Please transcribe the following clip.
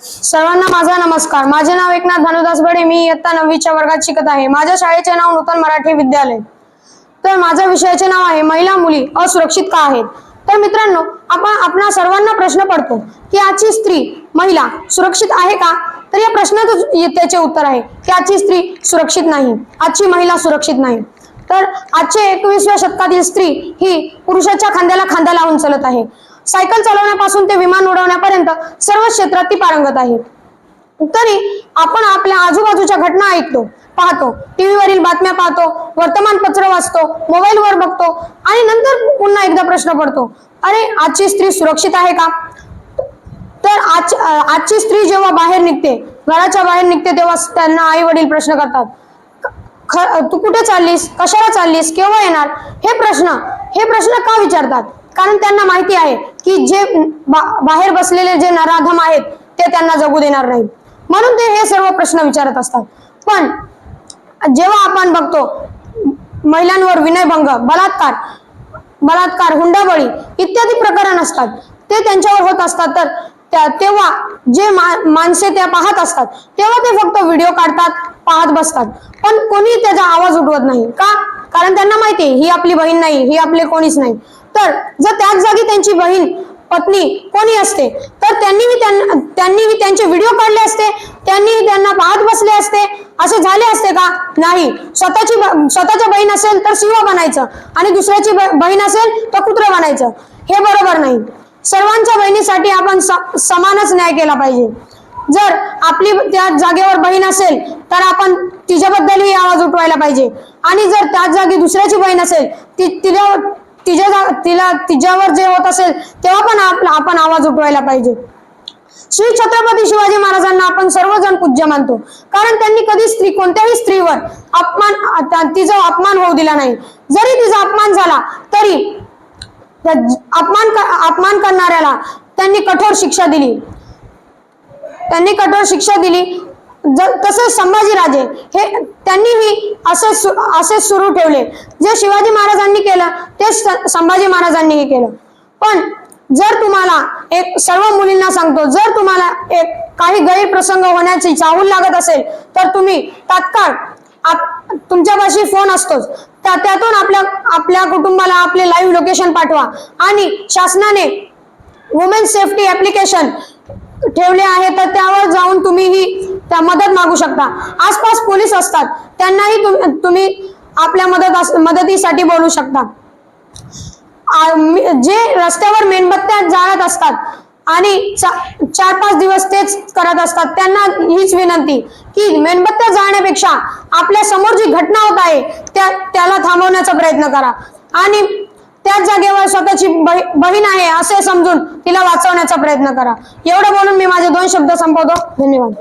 सर्वांना माझा नमस्कार. माझे नाव एकनाथ भानुदास बडे. मी इयत्ता नववीच्या वर्गात शिकत आहे. माझ्या शाळेचे नाव नूतन मराठी विद्यालय. तर माझ्या विषयाचे नाव आहे महिला मुली असुरक्षित का आहेत? तर मित्रांनो आपण आपणा सर्वांना प्रश्न पडतो की आजची स्त्री महिला सुरक्षित आहे का? तर या प्रश्नातच त्याचे उत्तर आहे की आजची स्त्री सुरक्षित नाही. आजची महिला सुरक्षित नाही. तर आजच्या एकवीसव्या शतकातील स्त्री ही पुरुषाच्या खांद्याला खांदा लावून चालत आहे. सायकल चालवण्यापासून ते विमान उडवण्यापर्यंत सर्व क्षेत्रात ती पारंगत आहे. तरी आपण आपल्या आजूबाजूच्या घटना ऐकतो पाहतो टीव्हीवरील बातम्या पाहतो वर्तमानपत्र वाचतो मोबाईलवर बघतो आणि नंतर पुन्हा एकदा प्रश्न पडतो अरे आजची स्त्री सुरक्षित आहे का? तर आज आजची स्त्री जेव्हा बाहेर निघते घराच्या बाहेर निघते तेव्हा त्यांना आई वडील प्रश्न करतात तू कुठे चाललीस? कशाला चाललीस? केव्हा येणार? हे प्रश्न हे प्रश्न का विचारतात? कारण त्यांना माहिती आहे की जे बा- बाहेर बसलेले जे नराधम आहेत ते त्यांना जगू देणार नाहीत. म्हणून ते हे सर्व प्रश्न विचारत असतात. पण जेव्हा आपण बघतो महिलांवर विनयभंग बलात्कार बलात्कार हुंडाबळी इत्यादी प्रकरण असतात ते त्यांच्यावर होत असतात. तर तेव्हा जे मा- माणसे त्या पाहत असतात तेव्हा ते फक्त व्हिडिओ काढतात पाहत बसतात. पण कोणी त्याचा आवाज उठवत नाही. का? कारण त्यांना माहिती आहे, ही आपली बहीण नाही ही आपले कोणीच नाही. तर जर त्याच जागी त्यांची बहीण पत्नी कोणी असते तर त्यांनीही त्यांनी त्यांनीही त्यांचे व्हिडिओ काढले असते त्यांनीही त्यांना पाहत बसले असते. असे झाले असते का? नाही. स्वतःची स्वतःच्या बहीण असेल तर सिंह बनायचं आणि दुसऱ्याची ब- बहीण असेल तर कुत्र बनायचं. हे बरोबर नाही. सर्वांच्या बहिणीसाठी आपण समानच न्याय केला पाहिजे. जर आपली त्या जागेवर बहीण असेल तर आपण तिच्याबद्दलही आवाज उठवायला पाहिजे. आणि जर त्याच जागी दुसऱ्याची बहीण असेल ती तिला तिच्या जा- तिला तिच्यावर जे होत असेल तेव्हा पण आपण आवाज उठवायला पाहिजे. श्री छत्रपती शिवाजी महाराजांना आपण सर्वजण पूज्य मानतो. कारण त्यांनी कधी स्त्री कोणत्याही स्त्रीवर अपमान तिचा अपमान होऊ दिला नाही. जरी तिचा अपमान झाला तरी अपमान अपमान करणाऱ्याला त्यांनी कठोर शिक्षा दिली. त्यांनी कठोर शिक्षा दिली. तसेच संभाजीराजे हे त्यांनीही असेच असेच सुरू ठेवले. जे शिवाजी महाराजांनी केलं तेच संभाजी महाराजांनीही केलं. पण जर तुम्हाला एक सर्व मुलींना सांगतो जर तुम्हाला एक काही गैरप्रसंग होण्याची चाहूल लागत असेल तर तुम्ही तात्काळ तुमच्यापाशी फोन असतोच. त्यातून आपल्या आपल्या कुटुंबाला आपले लाईव्ह लोकेशन पाठवा. आणि शासनाने वुमेन सेफ्टी ऍप्लिकेशन ठेवले आहे तर त्यावर जाऊन तुम्हीही त्या मदत मागू शकता. आसपास पोलीस असतात त्यांनाही तुम्ही आपल्या मदत अस- मदतीसाठी बोलू शकता. जे रस्त्यावर मेणबत्त्या जाळत असतात आणि चा- चार पाच दिवस तेच करत असतात. त्यांना हीच विनंती की मेणबत्त्या जाळण्यापेक्षा आपल्यासमोर जी घटना होत आहे त्या त्याला थांबवण्याचा प्रयत्न करा. आणि त्याच जागेवर स्वतःची बही- बहीण आहे असे समजून तिला वाचवण्याचा प्रयत्न करा. एवढं बोलून मी माझे दोन शब्द संपवतो. धन्यवाद.